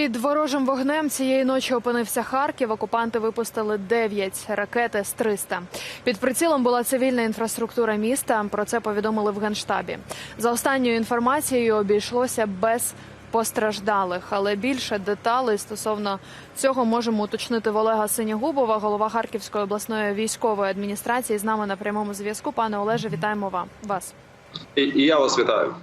Під ворожим вогнем цієї ночі опинився Харків. Окупанти випустили 9 ракет С-300. Під прицілом була цивільна інфраструктура міста. Про це повідомили в генштабі. За останньою інформацією обійшлося без постраждалих, але більше деталей стосовно цього можемо уточнити в Олега Синігубова, голова Харківської обласної військової адміністрації. З нами на прямому зв'язку. Пане Олеже, вітаємо вас. І, і я вас вітаю.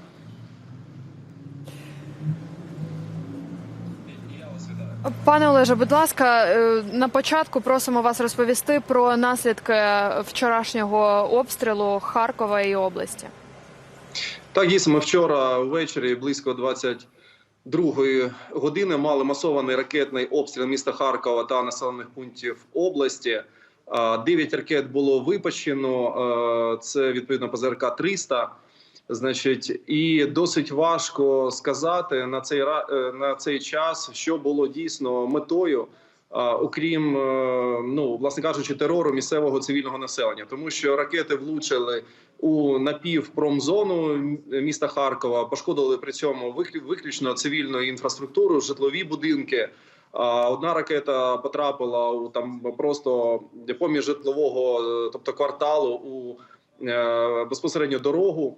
Пане Олеже, будь ласка, е, на початку просимо вас розповісти про наслідки вчорашнього обстрілу Харкова і області. Так, дійсно, ми вчора ввечері близько 22 години мали масований ракетний обстріл міста Харкова та населених пунктів області. А, Дев'ять ракет було випущено. е, Це відповідно ПЗРК 300 Значить, і досить важко сказати на цей е, на цей час, що було дійсно метою, окрім е, ну власне кажучи, терору місцевого цивільного населення, тому що ракети влучили у напівпромзону міста Харкова, пошкодили при цьому виклю- виключно цивільну інфраструктуру, житлові будинки. Одна ракета потрапила у там просто поміж житлового, е, тобто кварталу у безпосередньо дорогу.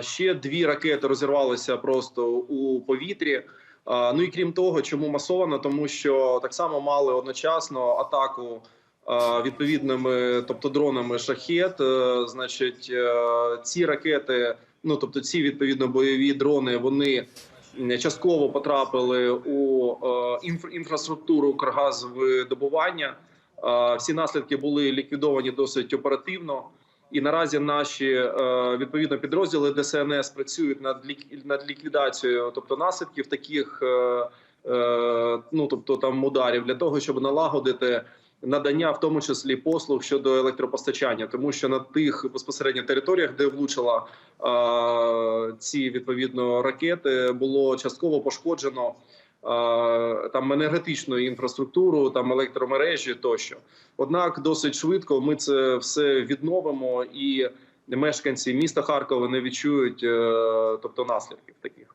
Ще дві ракети розірвалися просто у повітрі. Ну і крім того, чому масовано, тому що так само мали одночасно атаку відповідними, тобто дронами шахет. Е, Значить, е, ці ракети, ну тобто ці відповідно бойові дрони, вони частково потрапили у е, інфра- інфраструктуру Укргазвидобування. Е, Всі наслідки були ліквідовані досить оперативно. І наразі наші е, відповідно підрозділи ДСНС працюють над лік- над ліквідацією, тобто наслідків таких, е, е, ну тобто там ударів, для того, щоб налагодити надання, в тому числі послуг щодо електропостачання, тому що на тих безпосередньо територіях, де влучила ці відповідно ракети, було частково пошкоджено там енергетичну інфраструктуру, там електромережі тощо. Однак досить швидко ми це все відновимо, і мешканці міста Харкова не відчують, е, тобто наслідків таких.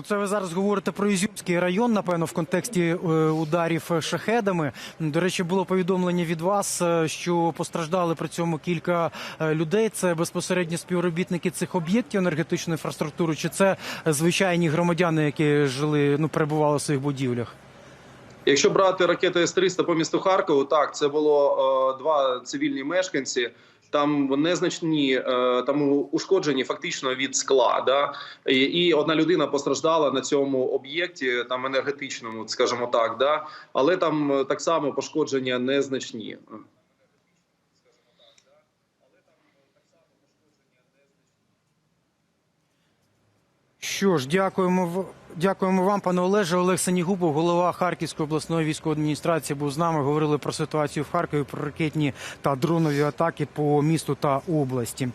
Ну, це ви зараз говорите про Ізюмський район, напевно, в контексті е, ударів шахедами. До речі, було повідомлення від вас, е, що постраждали при цьому кілька е, людей. Це безпосередньо співробітники цих об'єктів енергетичної інфраструктури, чи це е, звичайні громадяни, які жили, ну перебували в своїх будівлях? Якщо брати ракети С-300 по місту Харкову, так це було е, два цивільні мешканці. Там незначні е, там ушкоджені фактично від скла. Да? І, і одна людина постраждала на цьому об'єкті, там енергетичному, скажімо так, да? але там е, так само пошкодження незначні. Що ж, дякуємо дякуємо вам, пане Олеже. Олег Санігубов, голова Харківської обласної військової адміністрації, був з нами. Говорили про ситуацію в Харкові, про ракетні та дронові атаки по місту та області.